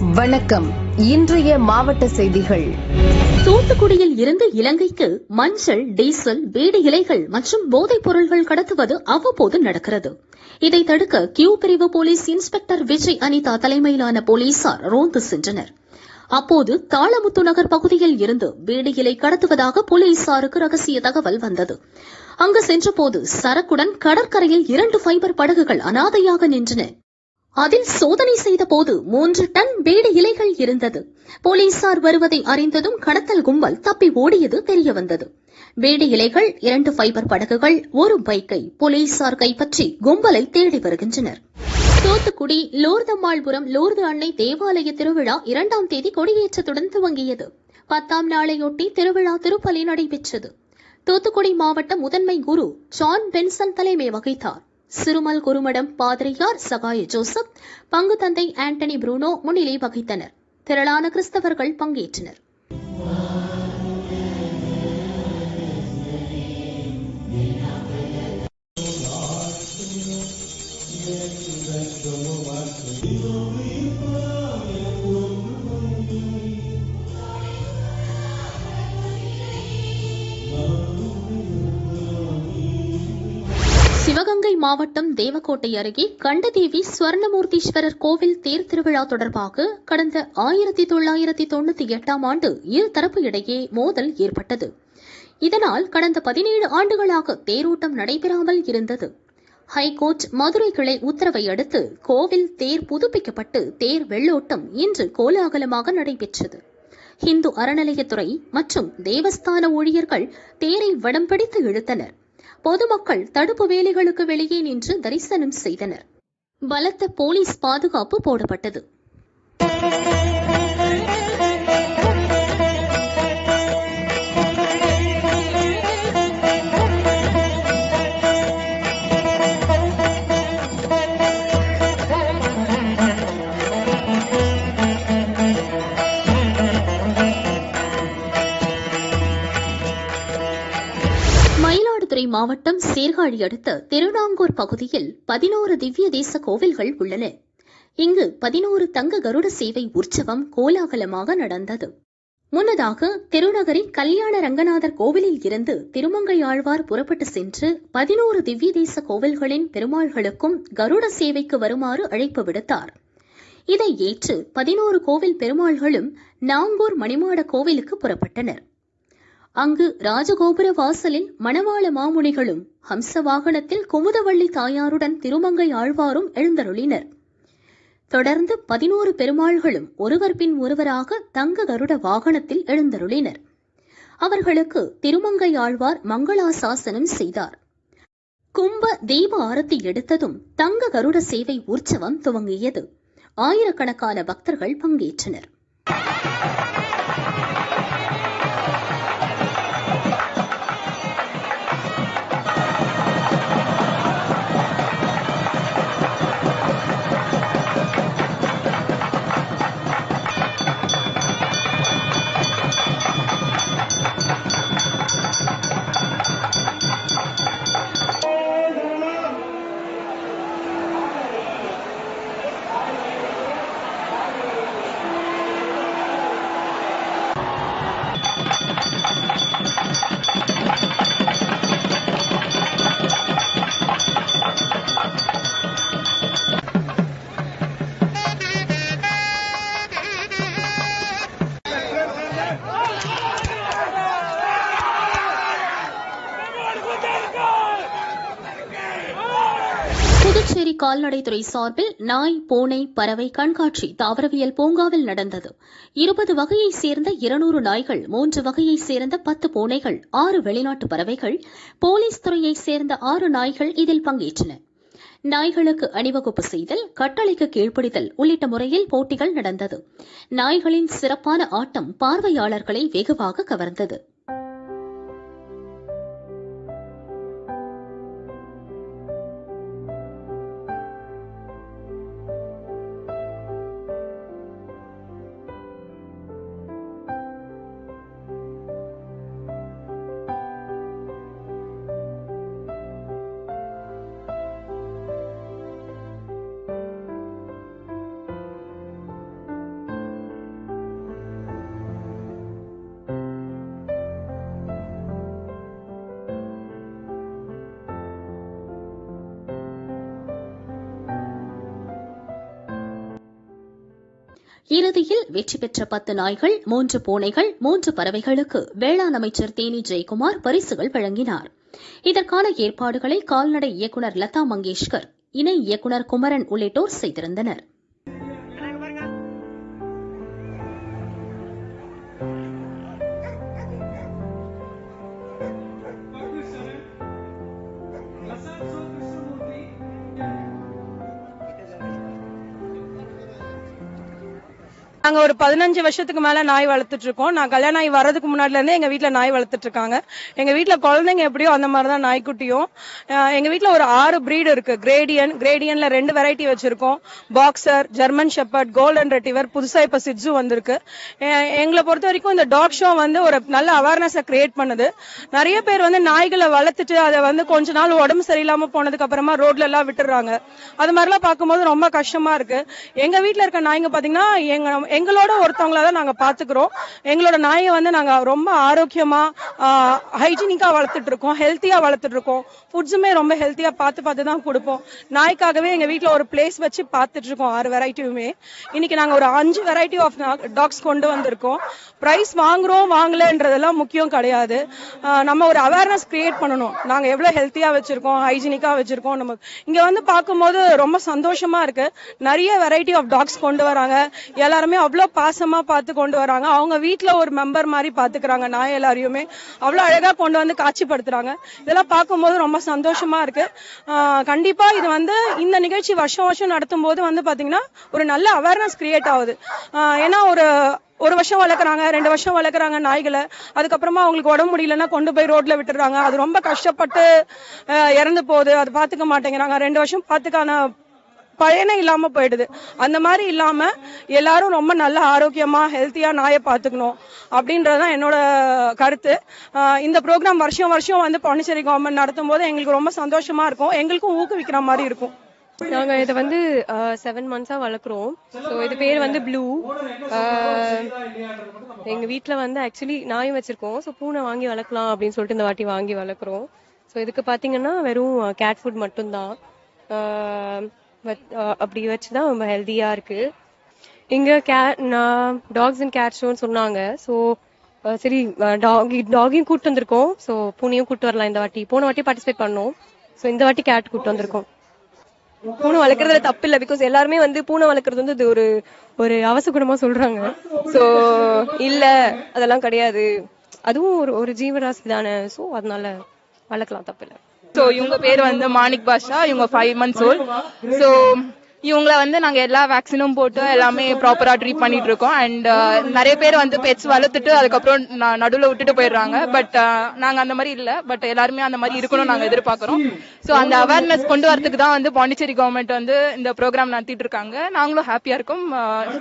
வணக்கம். இன்றைய மாவட்ட செய்திகள். தூத்துக்குடியில் இருந்து இலங்கைக்கு மஞ்சள் டீசல் பீடி இலைகள் மற்றும் போதைப் பொருள்கள் கடத்துவது அவ்வப்போது நடக்கிறது. இதை தடுக்க கியூ பிரிவு போலீஸ் இன்ஸ்பெக்டர் விஜய் அனிதா தலைமையிலான போலீசார் ரோந்து சென்றனர். அப்போது தாளமுத்து நகர் பகுதியில் இருந்து பீடி இலை கடத்துவதாக போலீசாருக்கு ரகசிய தகவல் வந்தது. அங்கு சென்றபோது சரக்குடன் கடற்கரையில் இரண்டு ஃபைபர் படகுகள் அனாதையாக நின்றன. அதில் சோதனை செய்தபோது மூன்று டன் பீடி இலைகள் இருந்தது. போலீசார் வருவதை அறிந்ததும் கடத்தல் கும்பல் தப்பி ஓடியது தெரிய வந்தது பீடி இலைகள் இரண்டு ஃபைபர் படகுகள் ஒரு பைக்கை போலீசார் கைப்பற்றி கும்பலை தேடி வருகின்றனர். தூத்துக்குடி லோர்தம்மாள்புரம் லோர்து அன்னை தேவாலய திருவிழா இரண்டாம் தேதி கொடியேற்றத்துடன் துவங்கியது. பத்தாம் நாளையொட்டி திருவிழா திருப்பலி நடைபெற்றது. தூத்துக்குடி மாவட்ட முதன்மை குரு ஜான் பென்சன் தலைமை வகித்தார். சிறுமல் குருமடம் பாதிரியார் சகாய ஜோசப் பங்கு தந்தை ஆண்டனி புரூனோ முன்னிலை வகித்தனர். திரளான கிறிஸ்தவர்கள் பங்கேற்றனர். சிவகங்கை மாவட்டம் தேவக்கோட்டை அருகே கண்டதேவி ஸ்வர்ணமூர்த்தீஸ்வரர் கோவில் தேர் திருவிழா தொடர்பாக கடந்த ஆயிரத்தி தொள்ளாயிரத்தி தொண்ணூத்தி எட்டாம் ஆண்டு இருதரப்பு இடையே மோதல் ஏற்பட்டது. இதனால் கடந்த பதினேழு ஆண்டுகளாக தேரோட்டம் நடைபெறாமல் இருந்தது. ஹைகோர்ட் மதுரை கிளை உத்தரவை அடுத்து கோவில் தேர் புதுப்பிக்கப்பட்டு தேர் வெள்ளோட்டம் இன்று கோலாகலமாக நடைபெற்றது. இந்து அறநிலையத்துறை மற்றும் தேவஸ்தான ஊழியர்கள் தேரை வடம் பிடித்து இழுத்தனர். பொதுமக்கள் தடுப்பு வேலிகளுக்கு வெளியே நின்று தரிசனம் செய்தனர். பலத்த போலீஸ் பாதுகாப்பு போடப்பட்டது. மாவட்டம் சீர்காழி அடுத்த திருநாங்கூர் பகுதியில் பதினோரு திவ்ய தேச கோவில்கள் உள்ளன. இங்கு பதினோரு தங்க கருட சேவை உற்சவம் கோலாகலமாக நடந்தது. முன்னதாக திருநகரி கல்யாண ரங்கநாதர் கோவிலில் இருந்து திருமங்கையாழ்வார் புறப்பட்டு சென்று பதினோரு திவ்ய தேச கோவில்களின் பெருமாள்களுக்கும் கருட சேவைக்கு வருமாறு அழைப்பு விடுத்தார். இதை ஏற்று பதினோரு கோவில் பெருமாள்களும் நாங்கூர் மணிமாட கோவிலுக்கு புறப்பட்டனர். அங்கு ராஜகோபுர வாசலில் மணவாள மாமுனிகளும் ஹம்ச வாகனத்தில் குமுதவள்ளி தாயாருடன் திருமங்கை ஆழ்வாரும் எழுந்தருளினர். தொடர்ந்து பதினோரு பெருமாள்களும் ஒருவர் பின் ஒருவராக தங்க கருட வாகனத்தில் எழுந்தருளினர். அவர்களுக்கு திருமங்கை ஆழ்வார் மங்களாசாசனம் செய்தார். கும்ப தீப ஆரத்தி எடுத்ததும் தங்க கருட சேவை உற்சவம் துவங்கியது. ஆயிரக்கணக்கான பக்தர்கள் பங்கேற்றனர். கால்நடைத்துறை சார்பில் நாய் பூனை பறவை கண்காட்சி தாவரவியல் பூங்காவில் நடந்தது. இருபது வகையைச் சேர்ந்த இருநூறு நாய்கள் மூன்று வகையைச் சேர்ந்த பத்து பூனைகள் ஆறு வெளிநாட்டு பறவைகள் போலீஸ் துறையைச் சேர்ந்த ஆறு நாய்கள் இதில் பங்கேற்றன. நாய்களுக்கு அணிவகுப்பு செய்தல் கட்டளைக்கு கீழ்ப்படிதல் உள்ளிட்ட முறையில் போட்டிகள் நடந்தது. நாய்களின் சிறப்பான ஆட்டம் பார்வையாளர்களை வெகுவாக கவர்ந்தது. இறுதியில் வெற்றி பெற்ற பத்து நாய்கள் மூன்று பூனைகள் மூன்று பறவைகளுக்கு வேளாண் அமைச்சர் தேனி ஜெயக்குமார் பரிசுகள் வழங்கினார். இதற்கான ஏற்பாடுகளை கால்நடை இயக்குநர் லதா மங்கேஷ்கர் இணை இயக்குநர் குமரன் உள்ளிட்டோர் செய்திருந்தனர். நாங்க ஒரு பதினஞ்சு வருஷத்துக்கு மேல நாய் வளர்த்துட்டு இருக்கோம். நான் கல்யாணம் ஆகி வரதுக்கு முன்னாடில இருந்தே எங்க வீட்டுல நாய் வளர்த்துட்டு இருக்காங்க. எங்க வீட்டுல குழந்தைங்க எப்படியோ அந்த மாதிரி தான் நாய்க்குட்டியும் எங்க வீட்டுல ஒரு ஆறு பிரீடு இருக்கு. கிரேடியன் கிரேடியன்ல ரெண்டு வெரைட்டி வச்சிருக்கோம். Boxer German shepherd golden retriever புதுசா இப்ப சிட்ஸு வந்திருக்கு. எங்களை பொறுத்த வரைக்கும் இந்த டாக் ஷோ வந்து ஒரு நல்ல அவேர்னஸை கிரியேட் பண்ணுது. நிறைய பேர் வந்து நாய்களை வளர்த்துட்டு அதை வந்து கொஞ்ச நாள் உடம்பு சரியில்லாம போனதுக்கு அப்புறமா ரோட்ல எல்லாம் விட்டுறாங்க அது மாதிரிலாம் பார்க்கும்போது ரொம்ப கஷ்டமா இருக்கு. எங்க வீட்டுல இருக்க நாய்ங்க பாத்தீங்கன்னா எங்க எங்களோட ஒருத்தவங்கள தான் நாங்க பாத்துக்கிறோம். எங்களோட நாயை வந்து நாங்க ரொம்ப ஆரோக்கியமா ஹைஜீனிக்கா வளர்த்துட்டு இருக்கோம். ஹெல்த்தியா வளர்த்துட்டு இருக்கோம். ஃபுட்ஸுமே ரொம்ப ஹெல்த்தியா பார்த்து பார்த்து தான் கொடுப்போம். நாய்க்காகவே எங்க வீட்டில் ஒரு பிளேஸ் வச்சு பார்த்துட்டு இருக்கோம் ஆறு வெரைட்டியுமே. இன்னைக்கு நாங்க ஒரு அஞ்சு வெரைட்டி ஆஃப் டாக்ஸ் கொண்டு வந்திருக்கோம். ப்ரைஸ் வாங்குறோம் வாங்கலன்றதெல்லாம் முக்கியம் கிடையாது. நம்ம ஒரு அவேர்னஸ் கிரியேட் பண்ணணும். நாங்க எவ்வளவு ஹெல்த்தியா வச்சிருக்கோம் ஹைஜீனிக்கா வச்சிருக்கோம். நம்ம இங்க வந்து பார்க்கும்போது ரொம்ப சந்தோஷமா இருக்கு. நிறைய வெரைட்டி ஆஃப் டாக்ஸ் கொண்டு வராங்க. எல்லாருமே அவ்வளோ பாசமா பார்த்து கொண்டு வராங்க. அவங்க வீட்டில் ஒரு மெம்பர் மாதிரி பாத்துக்கிறாங்க நாய் எல்லாரையுமே அவ்வளோ அழகா கொண்டு வந்து காட்சிப்படுத்துகிறாங்க இதெல்லாம் பார்க்கும்போது ரொம்ப சந்தோஷமா இருக்கு. கண்டிப்பாக இது வந்து இந்த நிகழ்ச்சி வருஷம் வருஷம் நடத்தும் போது வந்து பாத்தீங்கன்னா ஒரு நல்ல அவேர்னஸ் கிரியேட் ஆகுது. ஆஹ் ஏன்னா ஒரு ஒரு வருஷம் வளர்க்குறாங்க ரெண்டு வருஷம் வளர்க்குறாங்க நாய்களை. அதுக்கப்புறமா அவங்களுக்கு உடம்பு முடியலன்னா கொண்டு போய் ரோட்ல விட்டுறாங்க அது ரொம்ப கஷ்டப்பட்டு இறந்து போகுது. அது பாத்துக்க மாட்டேங்கிறாங்க. ரெண்டு வருஷம் பார்த்துக்கான பயனே இல்லாம போயிடுது. அந்த மாதிரி இல்லாம எல்லாரும் ரொம்ப நல்ல ஆரோக்கியமா ஹெல்த்தியா நாயை பாத்துக்கணும் அப்படின்றதுதான் என்னோட கருத்து. இந்த ப்ரோக்ராம் வருஷம் வருஷம் வந்து பாண்டிச்சேரி கவர்மெண்ட் நடத்தும் போது எங்களுக்கு ரொம்ப சந்தோஷமா இருக்கும். எங்களுக்கும் ஊக்குவிக்கிற மாதிரி இருக்கும். நாங்க இதை வந்து செவன் மந்த்ஸா வளர்க்குறோம். ஸோ இது பேர் வந்து ப்ளூ எங்க வீட்ல வந்து ஆக்சுவலி நாயும் வச்சிருக்கோம். ஸோ பூனை வாங்கி வளர்க்கலாம் அப்படின்னு சொல்லிட்டு இந்த வாட்டி வாங்கி வளர்க்குறோம். ஸோ இதுக்கு பாத்தீங்கன்னா வெறும் கேட் ஃபுட் மட்டும்தான். அப்படி வச்சு தான் அப்படி வச்சுதான் ரொம்ப இங்கே இருக்கு. இங்க டாக்ஸ் அண்ட் கேர் ஷோன்னு சொன்னாங்க. ஸோ சரி டாகி டாகியும் கூப்பிட்டு வந்திருக்கோம். ஸோ பூனையும் கூப்பிட்டு வரலாம் இந்த வாட்டி. போன வாட்டி பார்ட்டிசிபேட் பண்ணோம். ஸோ இந்த வாட்டி கேட் கூப்பிட்டு வந்திருக்கோம். பூனை வளர்க்கறதுல தப்பு இல்லை பிகாஸ் எல்லாருமே வந்து பூனை வளர்க்கறது வந்து இது ஒரு ஒரு அவசகுணமா சொல்றாங்க. சோ இல்ல அதெல்லாம் கிடையாது. அதுவும் ஒரு ஒரு ஜீவராசி தானே. சோ அதனால வளர்க்கலாம் தப்பு இல்லை ஸோ இவங்க பேர் வந்து மாணிக் பாஷா. இவங்க ஃபைவ் மந்த்ஸ் ஓல்ட் ஸோ இவங்கள வந்து நாங்க எல்லா வேக்சினும் போட்டு எல்லாமே ப்ராப்பரா ட்ரீட் பண்ணிட்டு இருக்கோம் அண்ட் uh, நிறைய பேர் வந்து பெட்ஸ் வளர்த்துட்டு அதுக்கப்புறம் நடுவுல விட்டுட்டு போயிடுறாங்க. பட் uh, நாங்க அந்த மாதிரி இல்ல. பட் எல்லாருமே அந்த மாதிரி இருக்கணும் நாங்க எதிர்பார்க்கறோம். ஸோ அந்த அவேர்னஸ் கொண்டு வரதுக்கு தான் வந்து பாண்டிச்சேரி கவர்மெண்ட் வந்து இந்த ப்ரோக்ராம் நடத்திட்டு இருக்காங்க. நாங்களும் ஹாப்பியா இருக்கும்.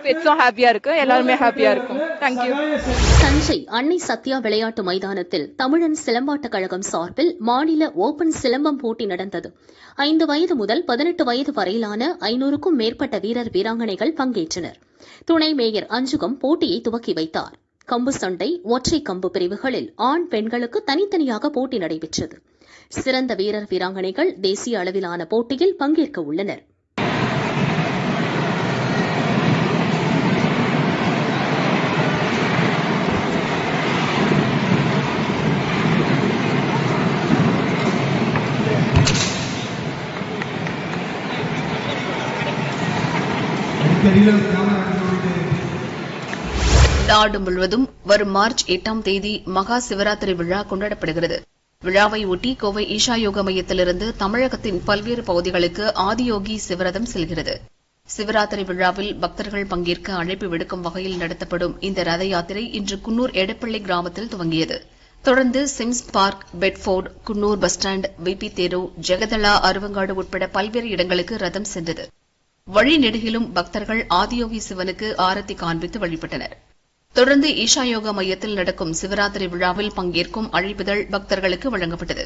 பெட்ஸும் ஹாப்பியா இருக்கு. எல்லாருமே ஹாப்பியா இருக்கும். தேங்க்யூ தஞ்சை அன்னை சத்யா விளையாட்டு மைதானத்தில் தமிழன் சிலம்பாட்ட கழகம் சார்பில் மாநில ஓபன் சிலம்பம் போட்டி நடந்தது. ஐந்து வயது முதல் பதினெட்டு வயது வரையிலான ஐநூறுக்கும் மேற்பட்ட வீரர் வீராங்கனைகள் பங்கேற்றனர். துணை மேயர் அஞ்சுகம் போட்டியை துவக்கி வைத்தார். கம்பு சண்டை ஒற்றை கம்பு பிரிவுகளில் ஆண் பெண்களுக்கு தனித்தனியாக போட்டி நடைபெற்றது. சிறந்த வீரர் வீராங்கனைகள் தேசிய அளவிலான போட்டியில் பங்கேற்க உள்ளனர். நாடு முழுவதும் வரும் மார்ச் எட்டாம் தேதி மகா சிவராத்திரி விழா கொண்டாடப்படுகிறது. விழாவை ஒட்டி கோவை ஈஷா யோக மையத்திலிருந்து தமிழகத்தின் பல்வேறு பகுதிகளுக்கு ஆதியோகி சிவரதம் செல்கிறது. சிவராத்திரி விழாவில் பக்தர்கள் பங்கேற்க அழைப்பு விடுக்கும் வகையில் நடத்தப்படும் இந்த ரத யாத்திரை இன்று குன்னூர் எடப்பள்ளி கிராமத்தில் துவங்கியது. தொடர்ந்து Sims Park Bedford Coonoor bus stand VP தேரு ஜெகதலா அருவங்காடு உட்பட பல்வேறு இடங்களுக்கு ரதம் சென்றது. வழிநெடுகிலும் பக்தர்கள் ஆதியோகி சிவனுக்கு ஆரத்தி காண்பித்து வழிபட்டனர். தொடர்ந்து ஈஷா யோகா மையத்தில் நடக்கும் சிவராத்திரி விழாவில் பங்கேற்கும் அழைப்புதழ் பக்தர்களுக்கு வழங்கப்பட்டது.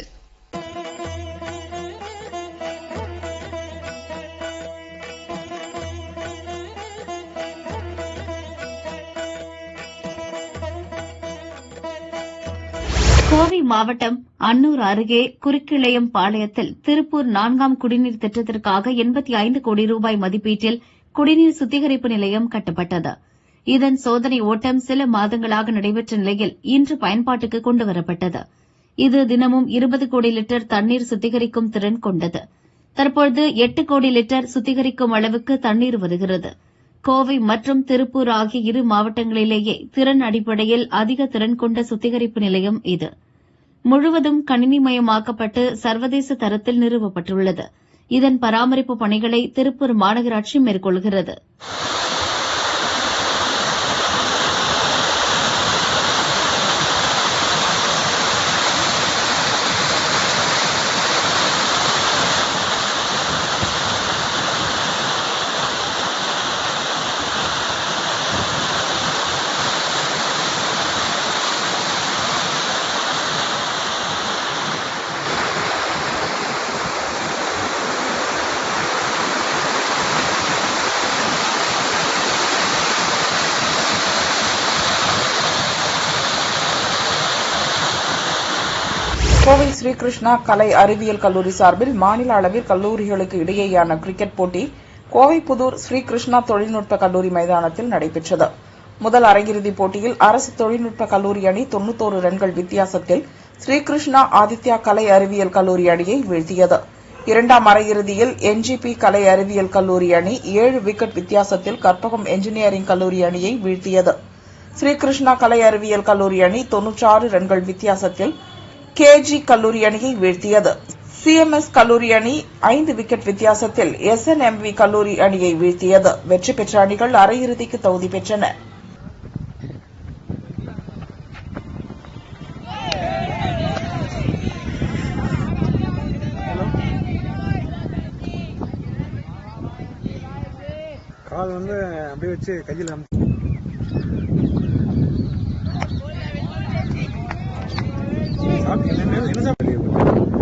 கோவை மாவட்டம் அன்னூர் அருகே குறுக்கிளையம் பாளையத்தில் திருப்பூர் நான்காம் குடிநீர் திட்டத்திற்காக எண்பத்தி ஐந்து கோடி ரூபாய் மதிப்பீட்டில் குடிநீர் சுத்திகரிப்பு நிலையம் கட்டப்பட்டது. இதன் சோதனை ஓட்டம் சில மாதங்களாக நடைபெற்ற நிலையில் இன்று பயன்பாட்டுக்கு கொண்டுவரப்பட்டது. இது தினமும் இருபது கோடி லிட்டர் தண்ணீர் சுத்திகரிக்கும் திறன் கொண்டது. தற்பொழுது எட்டு கோடி லிட்டர் சுத்திகரிக்கும் அளவுக்கு தண்ணீர் வருகிறது. கோவை மற்றும் திருப்பூர் ஆகிய இரு மாவட்டங்களிலேயே திறன் அடிப்படையில் அதிக திறன் கொண்ட சுத்திகரிப்பு நிலையம் இது. முழுவதும் கணினிமயமாக்கப்பட்டு சர்வதேச தரத்தில் நிறுவப்பட்டுள்ளது. இதன் பராமரிப்பு பணிகளை திருப்பூர் மாநகராட்சி மேற்கொள்கிறது. கோவை ஸ்ரீகிருஷ்ணா கலை அறிவியல் கல்லூரி சார்பில் மாநில அளவில் கல்லூரிகளுக்கு இடையேயான கிரிக்கெட் போட்டி கோவை புதூர் ஸ்ரீகிருஷ்ணா தொழில்நுட்ப கல்லூரி மைதானத்தில் நடைபெற்றது. முதல் அரையிறுதிப் போட்டியில் அரசு தொழில்நுட்ப கல்லூரி அணி தொன்னூத்தோரு ரன்கள் வித்தியாசத்தில் ஸ்ரீகிருஷ்ணா ஆதித்யா கலை அறிவியல் கல்லூரி அணியை வீழ்த்தியது. இரண்டாம் அரையிறுதியில் என்ஜிபி கலை அறிவியல் கல்லூரி அணி ஏழு விக்கெட் வித்தியாசத்தில் கற்பகம் என்ஜினியரிங் கல்லூரி அணியை வீழ்த்தியது. ஸ்ரீகிருஷ்ணா கலை அறிவியல் கல்லூரி அணி தொன்னூற்றாறு ரன்கள் வித்தியாசத்தில் கேஜி கல்லூரி அணியை வீழ்த்தியது. சிஎம்எஸ் கல்லூரி அணி ஐந்து விக்கெட் வித்தியாசத்தில் எஸ் என் எம் வி கல்லூரி அணியை வீழ்த்தியது. வெற்றி பெற்ற அணிகள் அரையிறுதிக்கு தகுதி பெற்றன. கால் வந்து அப்படியே வச்சு கையில் Ele não é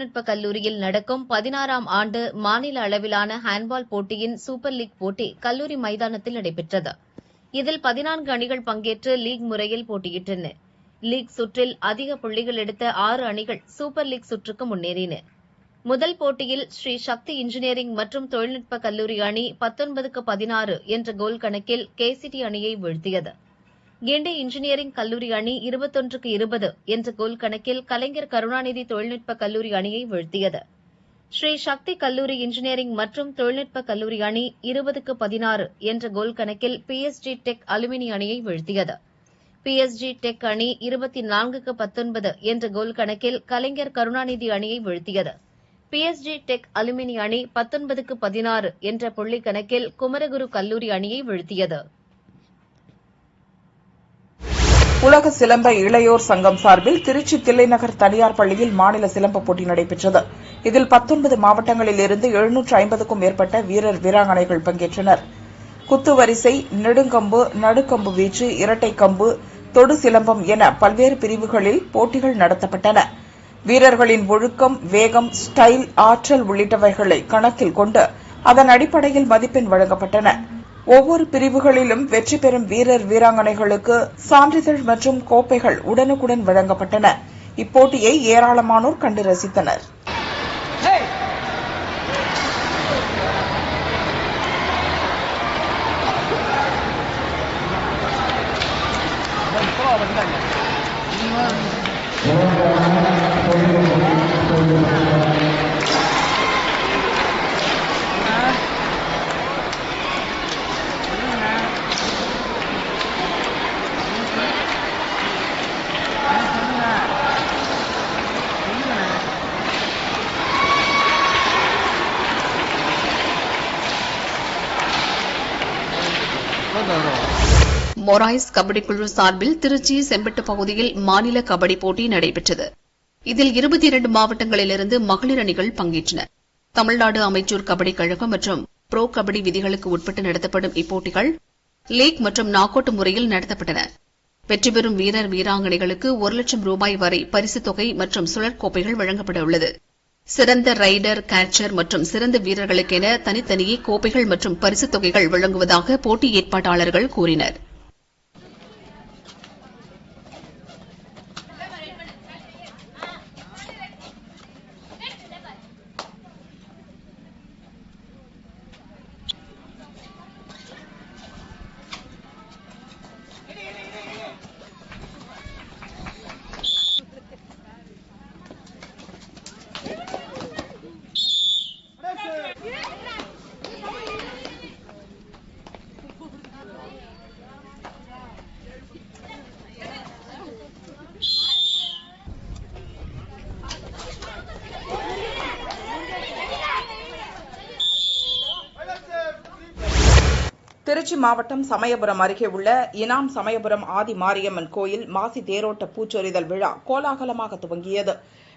தொழில்நுட்ப கல்லூரியில் நடக்கும் பதினாறாம் ஆண்டு மாநில அளவிலான ஹேண்ட்பால் போட்டியின் சூப்பர் லீக் போட்டி கல்லூரி மைதானத்தில் நடைபெற்றது. இதில் பதினான்கு அணிகள் பங்கேற்று லீக் முறையில் போட்டியிட்டன. லீக் சுற்றில் அதிக புள்ளிகள் எடுத்த ஆறு அணிகள் சூப்பர் லீக் சுற்றுக்கு முன்னேறின. முதல் போட்டியில் ஸ்ரீ சக்தி இன்ஜினியரிங் மற்றும் தொழில்நுட்ப கல்லூரி அணி பத்தொன்பதுக்கு பதினாறு என்ற கோல் கணக்கில் கேசிடி அணியை வீழ்த்தியது. கிண்டி இன்ஜினியரிங் கல்லூரி அணி இருபத்தொன்றுக்கு இருபது என்ற கோல் கணக்கில் கலைஞர் கருணாநிதி தொழில்நுட்ப கல்லூரி அணியை வீழ்த்தியது. ஸ்ரீ சக்தி கல்லூரி இன்ஜினியரிங் மற்றும் தொழில்நுட்ப கல்லூரி அணி இருபதுக்கு பதினாறு என்ற கோல் கணக்கில் பிஎஸ்ஜி டெக் அலுமினி அணியை வீழ்த்தியது. பிஎஸ்ஜி டெக் அணி இருபத்தி நான்குக்கு பத்தொன்பது என்ற கோல் கணக்கில் கலைஞர் கருணாநிதி அணியை வீழ்த்தியது. பிஎஸ்ஜி டெக் அலுமினி அணி பத்தொன்பதுக்கு பதினாறு என்ற புள்ளி கணக்கில் குமரகுரு கல்லூரி அணியை வீழ்த்தியது. உலக சிலம்ப இளையோர் சங்கம் சார்பில் திருச்சி தில்லைநகர் தனியார் பள்ளியில் மாநில சிலம்ப போட்டி நடைபெற்றது. இதில் பத்தொன்பது மாவட்டங்களில் இருந்து எழுநூற்று ஐம்பதுக்கும் மேற்பட்ட வீரர் வீராங்கனைகள் பங்கேற்றனர். குத்துவரிசை நெடுங்கம்பு நடுக்கம்பு வீச்சு இரட்டை கம்பு தொடு சிலம்பம் என பல்வேறு பிரிவுகளில் போட்டிகள் நடத்தப்பட்டன. வீரர்களின் ஒழுக்கம் வேகம் ஸ்டைல் ஆற்றல் உள்ளிட்டவைகளை கணக்கில் கொண்டு அதன் அடிப்படையில் மதிப்பெண் வழங்கப்பட்டன. ஒவ்வொரு பிரிவுகளிலும் வெற்றி பெறும் வீரர் வீராங்கனைகளுக்கு சான்றிதழ் மற்றும் கோப்பைகள் உடனுக்குடன் வழங்கப்பட்டன. இப்போட்டியை ஏராளமானோர் கண்டு ரசித்தனர். மொராய்ஸ் கபடி குழு சார்பில் திருச்சி செம்பட்டு பகுதியில் மாநில கபடி போட்டி நடைபெற்றது. இதில் இருபத்தி இரண்டு மாவட்டங்களிலிருந்து மகளிர் அணிகள் பங்கேற்றன. தமிழ்நாடு அமைச்சூர் கபடி கழகம் மற்றும் புரோ கபடி விதிகளுக்கு உட்பட்டு நடத்தப்படும் இப்போட்டிகள் லீக் மற்றும் நாக் முறையில் நடத்தப்பட்டன. வெற்றி பெறும் வீரர் வீராங்கனைகளுக்கு ஒரு லட்சம் ரூபாய் வரை பரிசுத் தொகை மற்றும் சுழற்கோப்பைகள் வழங்கப்பட உள்ளது. சிறந்த ரைடர் கேச்சர் மற்றும் சிறந்த வீரர்களுக்கென தனித்தனியே கோப்பைகள் மற்றும் பரிசுத் தொகைகள் வழங்குவதாக போட்டி ஏற்பாட்டாளர்கள் கூறினர். திருச்சி மாவட்டம் சமயபுரம் அருகே உள்ள இனாம் சமயபுரம் ஆதி மாரியம்மன் கோயில் மாசி தேரோட்ட பூச்சொரிதல் விழா கோலாகலமாக துவங்கியது.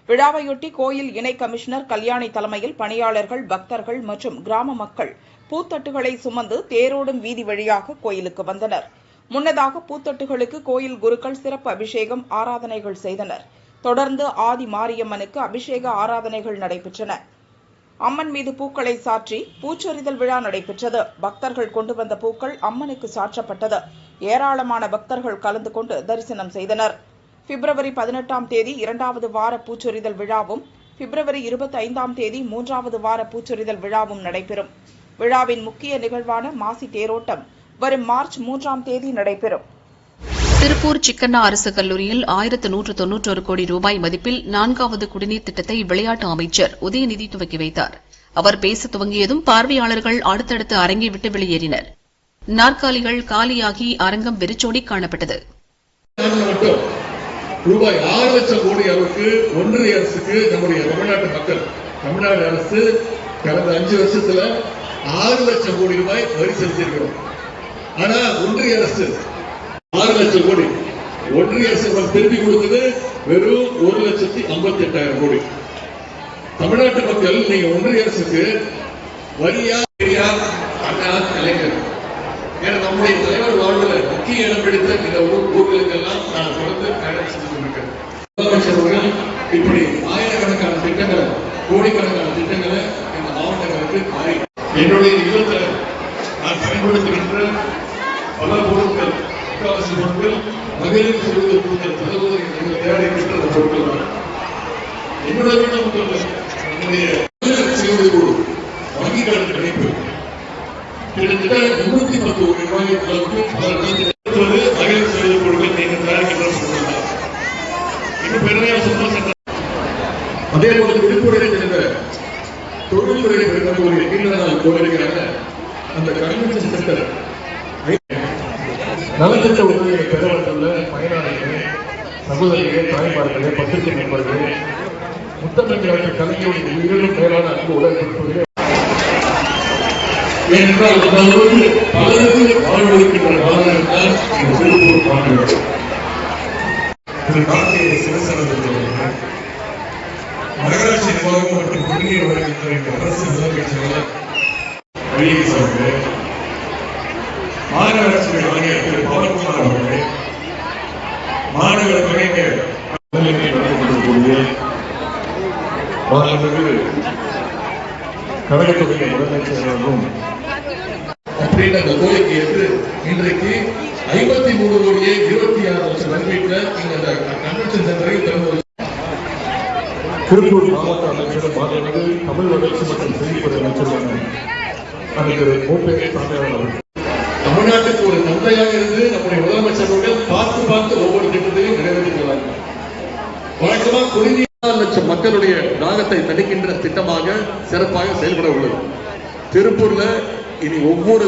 விழாவையொட்டி கோயில் இணை கமிஷனர் கல்யாணி தலைமையில் பணியாளர்கள் பக்தர்கள் மற்றும் கிராம மக்கள் பூத்தட்டுகளை சுமந்து தேரோடும் வீதி வழியாக கோயிலுக்கு வந்தனர். முன்னதாக பூத்தட்டுகளுக்கு கோயில் குருக்கள் சிறப்பு அபிஷேகம் ஆராதனைகள் செய்தனர். தொடர்ந்து ஆதி மாரியம்மனுக்கு அபிஷேக ஆராதனைகள் நடைபெற்றன. அம்மன் மீது பூக்களை சாற்றி பூச்சொரிதல் விழா நடைபெற்றது. பக்தர்கள் கொண்டு வந்த பூக்கள் அம்மனுக்கு சாற்றப்பட்டது. ஏராளமான பக்தர்கள் கலந்து கொண்டு தரிசனம் செய்தனர். பிப்ரவரி பதினெட்டாம் தேதி இரண்டாவது வார பூச்சொரிதல் விழாவும் பிப்ரவரி இருபத்தி ஐந்தாம் தேதி மூன்றாவது வார பூச்சொரிதல் விழாவும் நடைபெறும். விழாவின் முக்கிய நிகழ்வான மாசி தேரோட்டம் வரும் மார்ச் மூன்றாம் தேதி நடைபெறும். திருப்பூர் சிக்கண்ணா அரசு கல்லூரியில் ஆயிரத்து நூற்று தொன்னூற்றொரு கோடி ரூபாய் மதிப்பில் நான்காவது குடிநீர் திட்டத்தை விளையாட்டு அமைச்சர் உதயநிதி துவக்கி வைத்தார். அவர் பேச துவங்கியதும் பார்வையாளர்கள் அடுத்தடுத்து அரங்கை விட்டு வெளியேறினர். நாற்காலிகள் காலியாகி அரங்கம் வெறிச்சோடி காணப்பட்டது. ரூபாய் ஆறு லட்சம் கோடி அளவுக்கு ஒன்றிய அரசுக்கு நம்முடைய தமிழ்நாட்டு மக்கள் தமிழ்நாடு அரசு கடந்த அஞ்சு வருஷத்துல ஆறு லட்சம் கோடி ரூபாய் வரி செலுத்தியிருக்கிறோம். ஆனா ஒன்றிய அரசு ஆறு லட்சம் கோடி. ஒன்றிய அரசு திருப்பி கொடுத்தது வெறும் ஒரு லட்சத்தி ஐம்பத்தி எட்டாயிரம் கோடி. தமிழ்நாட்டு மக்கள் நீங்க ஒன்றிய அரசுக்கு வரியா பெரியார் அண்ணா கலைஞர். ஏன்னா நம்முடைய தலைவர் வாழ்வில் முக்கிய இடம் பிடித்த இந்த ஊர்களுக்கெல்லாம் நான் தொடர்ந்து பயணம் செஞ்சு கொண்டிருக்கேன் முதலமைச்சர் அவர்கள் இப்படி ஆயிரக்கணக்கான திட்டங்களை கோடிக்கணக்கான திட்டங்களை இந்த மாவட்டங்களுக்கு மாறி என்னுடைய இல்லத்துல நான் பயன்படுத்துகின்ற பல பொருட்கள் முக்காவாசி பொருட்கள் மகளிர் சுழுத பொருட்கள் தருவது எங்கள் தேவைக்கின்ற அந்த பொருட்கள் தான் என்னுடைய நம்முடைய மகளிர் சுழுத குழு வங்கி கடன் கிடைப்பு கிட்டத்தட்ட முன்னூத்தி பத்து கோடி ரூபாய் அளவுக்கு பல மகளிர் சுய குழுக்கள் நீங்கள் தயாரிக்கிறோம் சொல்றாங்க இன்னும் பெருமையாக சந்தோஷம் அதே போல திருப்பூரில் இருந்த தொழில்துறை பெருமக்களுடைய கீழே கோரிக்கிறாங்க அந்த கன்வென்ஷன் சென்டர் நலத்திட்ட உதவிகளை பெற வந்துள்ள பயனாளிகளே சகோதரிகளே தாய்மார்களே பத்திரிகை நண்பர்களே முத்தமிழ் கலைஞருடைய உயிரிலும் மேலான அன்பு உலக ஏனென்றால் அந்த பலருக்கு வாழ்வளிக்கின்ற மாநிலம் திருப்பூர் மாநிலம். திரு. கார்த்திகை நகராட்சி நிர்வாகம் மற்றும் குடிநீர் வழங்கல் துறை அரசு முதலமைச்சர் ஐஏஎஸ் ஆணையர் திரு பவன்குமார் அவர்களே மாநகர கலைஞர் கொண்டிருக்கக்கூடிய மாண்புமிகு கழகத்துடைய முதலமைச்சர்களும் அப்படின்னு அந்த கோரிக்கை இன்றைக்கு ஐம்பத்தி மூணு கோடியே இருபத்தி ஆறு லட்சம் இங்க அந்த கன்வென்ஷன் சென்டரை திறந்து திருப்பூர் மாவட்ட அமைச்சர் மாநிலங்கள் தமிழ் வளர்ச்சி மற்றும் செய்தித்துறை அமைச்சர் அமைச்சர் ஓபே சாமியாளர் அவர்கள். தமிழ்நாட்டுக்கு ஒரு தந்தையாக இருந்து நம்முடைய முதலமைச்சர் அவர்கள் பார்த்து பார்த்து ஒவ்வொரு திட்டத்தையும் நிறைவேற்றுகிறார்கள் வழக்கமா குடிநீர் லட்சம் மக்களுடைய தாகத்தை தணிக்கின்ற திட்டமாக சிறப்பாக செயல்பட உள்ளது. திருப்பூர்ல இனி ஒவ்வொரு